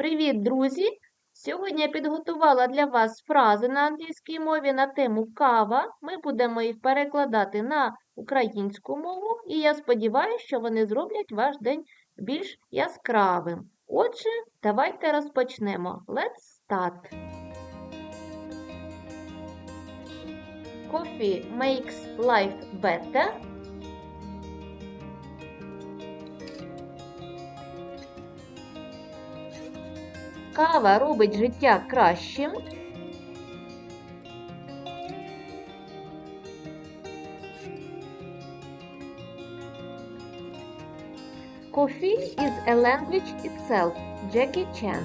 Привіт, друзі! Сьогодні я підготувала для вас фрази на англійській мові на тему кава. Ми будемо їх перекладати на українську мову, і я сподіваюся, що вони зроблять ваш день більш яскравим. Отже, давайте розпочнемо. Let's start. Coffee makes life better. Кава робить життя кращим. Coffee is a language itself. Jackie Chan.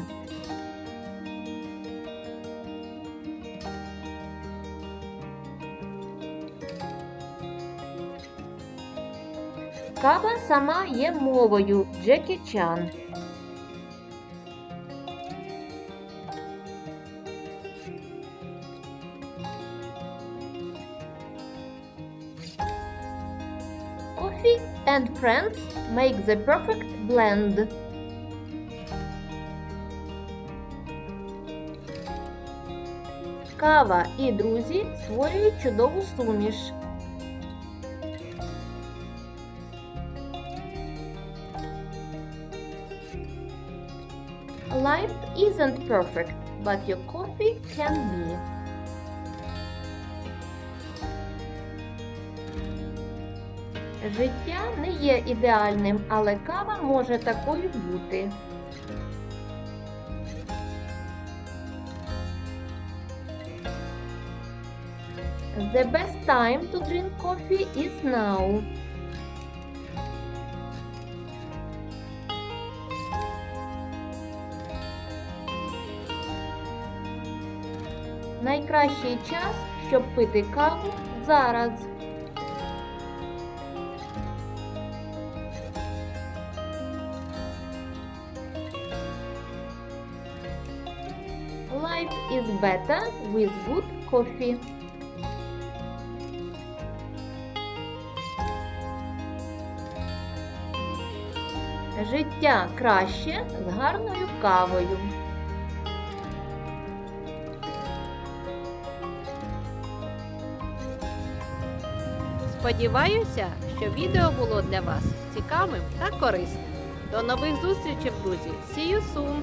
Кава сама є мовою. Джекі Чан. Coffee and friends make the perfect blend. Кава і друзі створюють чудову суміш. Life isn't perfect, but your coffee can be. Життя не є ідеальним, але кава може такою бути. The best time to drink coffee is now. Найкращий час, щоб пити каву зараз. Life is better with good coffee. Життя краще з гарною кавою. Сподіваюся, що відео було для вас цікавим та корисним. До нових зустрічей, друзі! See you soon!